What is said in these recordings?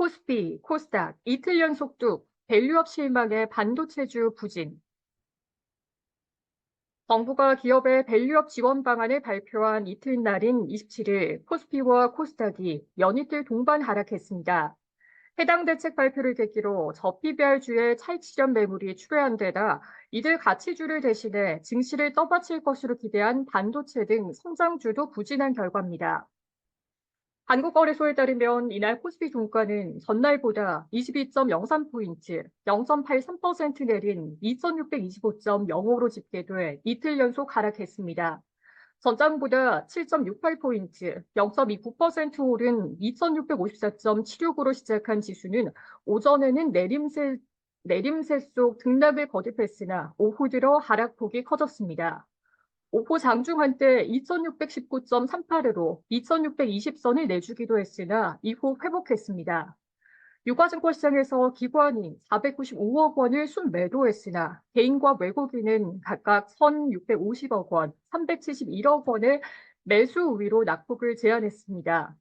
코스피, 코스닥 이틀 연속 뚝 밸류업 실망의 반도체주 부진. 정부가 기업의 밸류업 지원 방안을 발표한 이튿날인 27일 코스피와 코스닥이 연이틀 동반 하락했습니다. 해당 대책 발표를 계기로 저PBR주의 차익 실현 매물이 출회한 데다 이들 가치주를 대신해 증시를 떠받칠 것으로 기대한 반도체 등 성장주도 부진한 결과입니다. 한국거래소에 따르면 이날 코스피 종가는 전날보다 22.03포인트, 0.83% 내린 2625.05로 집계돼 이틀 연속 하락했습니다. 전장보다 7.68포인트, 0.29% 오른 2654.76으로 시작한 지수는 오전에는 내림세, 내림세 속 등락을 거듭했으나 오후 들어 하락폭이 커졌습니다. 오포 장중 한 때 2619.38으로 2620선을 내주기도 했으나 이후 회복했습니다. 유가증권 시장에서 기관이 495억 원을 순매도했으나 개인과 외국인은 각각 1,650억 원, 371억 원의 매수 우위로 낙폭을 제한했습니다.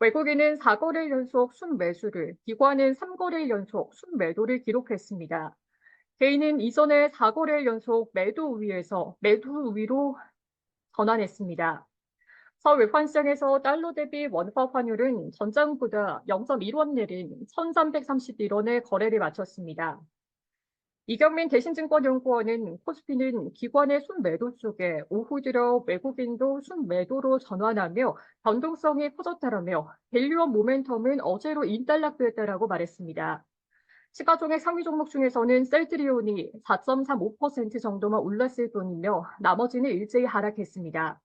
외국인은 4거래 연속 순매수를, 기관은 3거래 연속 순매도를 기록했습니다. 개인은 이전에 4거래 연속 매도 우위에서 매도 우위로 전환했습니다. 서울 외환시장에서 달러 대비 원화 환율은 전장보다 0.1원 내린 1,331원의 거래를 마쳤습니다. 이경민 대신증권연구원은 코스피는 기관의 순매도 속에 오후 들어 외국인도 순매도로 전환하며 변동성이 커졌다라며 밸류업 모멘텀은 어제로 인달락되었다라고 말했습니다. 시가총액 상위 종목 중에서는 셀트리온이 4.35% 정도만 올랐을 뿐이며 나머지는 일제히 하락했습니다.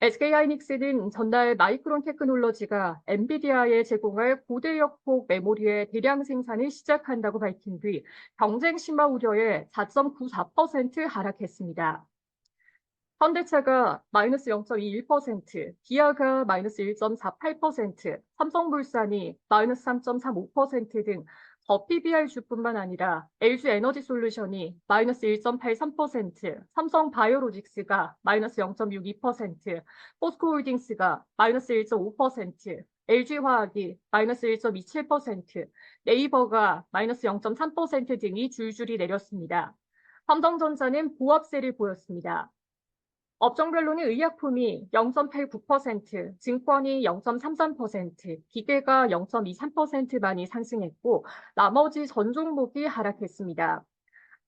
SK하이닉스는 전날 마이크론 테크놀로지가 엔비디아에 제공할 고대역폭 메모리의 대량 생산을 시작한다고 밝힌 뒤 경쟁 심화 우려에 4.94% 하락했습니다. 현대차가 마이너스 0.21%, 기아가 마이너스 1.48%, 삼성물산이 마이너스 3.35%등 더 PBR주뿐만 아니라 LG 에너지 솔루션이 마이너스 1.83%, 삼성 바이오로직스가 마이너스 0.62%, 포스코홀딩스가 마이너스 1.5%, LG화학이 마이너스 1.27%, 네이버가 마이너스 0.3% 등이 줄줄이 내렸습니다. 삼성전자는 보합세를 보였습니다. 업종별로는 의약품이 0.89%, 증권이 0.33%, 기계가 0.23% 많이 상승했고 나머지 전 종목이 하락했습니다.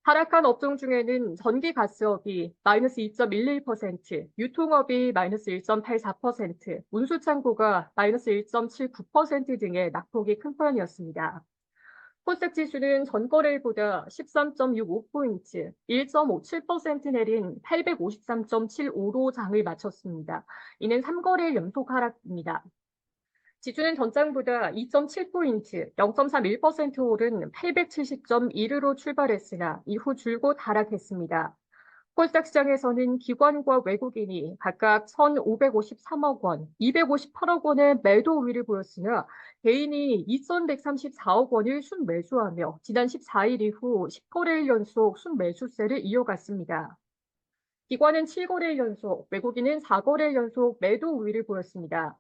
하락한 업종 중에는 전기 가스업이 마이너스 2.11%, 유통업이 마이너스 1.84%, 운수창고가 마이너스 1.79% 등의 낙폭이 큰 편이었습니다. 코스닥 지수는 전거래일보다 13.65포인트, 1.57% 내린 853.75로 장을 마쳤습니다. 이는 3거래일 연속 하락입니다. 지수는 전장보다 2.7포인트, 0.31% 오른 870.1으로 출발했으나 이후 줄곧 하락했습니다. 콜스닥 시장에서는 기관과 외국인이 각각 1,553억 원, 258억 원의 매도 우위를 보였으나 개인이 2,134억 원을 순매수하며 지난 14일 이후 10거래일 연속 순매수세를 이어갔습니다. 기관은 7거래일 연속, 외국인은 4거래일 연속 매도 우위를 보였습니다.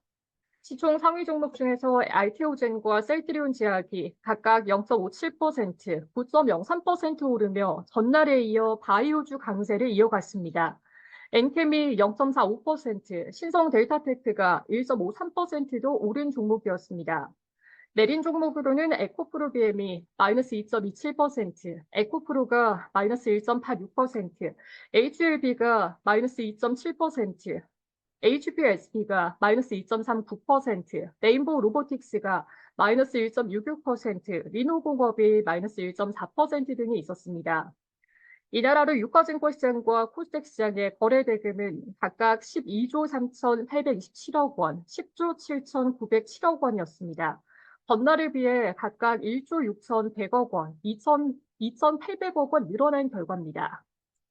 시총 상위 종목 중에서 알테오젠과 셀트리온 제약이 각각 0.57%, 9.03% 오르며 전날에 이어 바이오주 강세를 이어갔습니다. 엔케미 0.45%, 신성 델타테크가 1.53%도 오른 종목이었습니다. 내린 종목으로는 에코프로 BM이 마이너스 2.27%, 에코프로가 마이너스 1.86%, HLB가 마이너스 2.7%, HBSB가 마이너스 2.39%, 레인보우 로보틱스가 마이너스 1.66%, 리노공업이 마이너스 1.4% 등이 있었습니다. 하루 유가증권 시장과 코스닥 시장의 거래 대금은 각각 12조 3,827억 원, 10조 7,907억 원이었습니다. 전날에 비해 각각 1조 6,100억 원, 2,800억 원 늘어난 결과입니다.